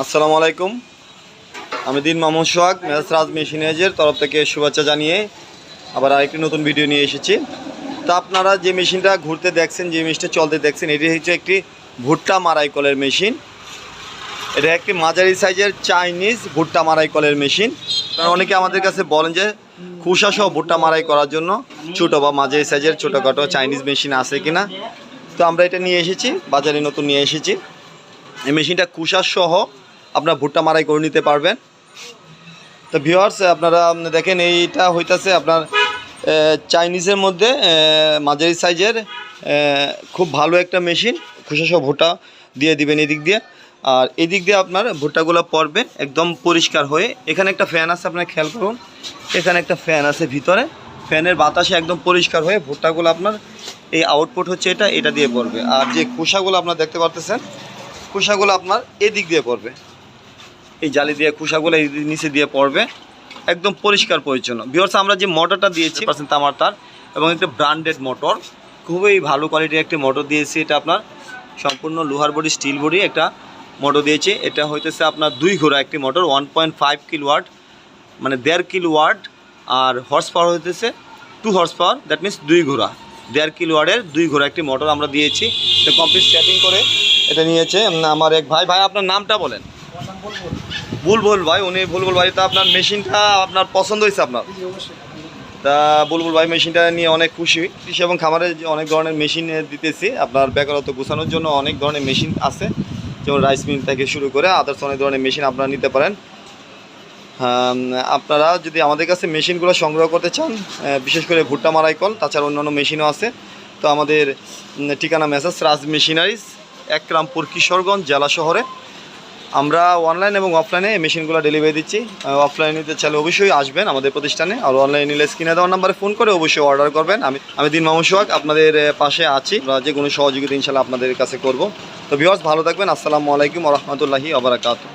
আসসালামু আলাইকুম। আমি দিন মামুন সোহাগ মেসাজ রাজ মেশিনেজের তরফ থেকে শুভেচ্ছা জানিয়ে আবার আরেকটি নতুন ভিডিও নিয়ে এসেছি। তা আপনারা যে মেশিনটা ঘুরতে দেখছেন, যে মেশিনটা চলতে দেখছেন, এটি হচ্ছে একটি ভুট্টা মারাই কলের মেশিন। এটা একটি মাঝারি সাইজের চাইনিজ ভুট্টা মারাই কলের মেশিন। কারণ অনেকে আমাদের কাছে বলেন যে খুসা সহ ভুট্টা মারাই করার জন্য ছোটো বা মাঝারি সাইজের ছোটোখাটো চাইনিজ মেশিন আছে কিনা। তো আমরা এটা নিয়ে এসেছি, বাজারে নতুন নিয়ে এসেছি। এই মেশিনটা কুষার সহ আপনার ভুট্টা মারাই করে নিতে পারবেন। তো ভিওয়ার্স আপনারা দেখেন, এইটা হইতাছে আপনার চাইনিজের মধ্যে মাঝারি সাইজের খুব ভালো একটা মেশিন খুশা সহ ভুট্টা দিয়ে দিবেন এদিক দিয়ে। আর এদিক দিয়ে আপনার ভুট্টাগুলো পড়বে একদম পরিষ্কার হয়ে। এখানে একটা ফ্যান আছে, আপনার খেয়াল করুন। এখানে একটা ফ্যান আছে ভিতরে। ফ্যানের বাতাসে একদম পরিষ্কার হয়ে ভুট্টাগুলো আপনার, এই আউটপুট হচ্ছে এটা এটা দিয়ে পড়বে আর যে কুষাগুলো আপনার দেখতে পারতেছেন কুষাগুলো আপনার এদিক দিয়ে পড়বে এই জালি দিয়ে কুষাগুলো এই নিচে দিয়ে পড়বে। একদম পরিষ্কার পরিচ্ছন্ন। বিহর্স আমরা যে মোটরটা দিয়েছি পার্সেন্ট তামার তার, এবং একটা ব্র্যান্ডেড মোটর খুবই ভালো কোয়ালিটির একটি মোটর দিয়েছি। এটা আপনার সম্পূর্ণ লোহার বডি স্টিল বডি একটা মোটর দিয়েছি। এটা হইতেছে আপনার দুই ঘোড়া একটি motor one point five kilowatt মানে দেড় কিলো ওয়াট আর হর্স পাওয়ার হইতেছে two horse power that means দুই ঘোড়া। দেড় কিলো ওয়াটের দুই ঘোড়া একটি মোটর আমরা দিয়েছি। এটা কমপ্লিট সেটিং করে এটা নিয়েছে। আমার এক ভাই ভাই, আপনার নামটা বলেন। বুলবুল ভাই উনি বুলবুল ভাই তো আপনার মেশিনটা আপনার পছন্দ হয়েছে আপনার? তা বুলবুল ভাই মেশিনটা নিয়ে অনেক খুশি কৃষি এবং খামারে অনেক ধরনের মেশিন দিতেছি আপনার বেকারত্ব গুছানোর জন্য অনেক ধরনের মেশিন আছে। যেমন রাইস মিল থেকে শুরু করে আদার্স অনেক ধরনের মেশিন আপনারা নিতে পারেন। আপনারা যদি আমাদের কাছে মেশিনগুলো সংগ্রহ করতে চান বিশেষ করে ভুট্টা মারাই কল তাছাড়া অন্যান্য মেশিনও আছে। তো আমাদের ঠিকানা মেসেজ রাজ মেশিনারিজ একরামপুর কিশোরগঞ্জ জেলা শহরে। আমরা অনলাইন এবং অফলাইনে মেশিনগুলো ডেলিভারি দিচ্ছি। অফলাইনে নিতে চাইলে অবশ্যই আসবেন আমাদের প্রতিষ্ঠানে। আর অনলাইন নিলে স্ক্রিনে দেওয়ার নাম্বারে ফোন করে অবশ্যই অর্ডার করবেন। আমি আমি দিন মামু সোহাগ আপনাদের পাশে আছি। আমরা যে কোনো সহযোগিতা ইনশাল্লাহ আপনাদের কাছে করব। তো বিওয়ার্স ভালো থাকবেন। আসসালামু আলাইকুম রহমতুল্লাহি আবরাকাতু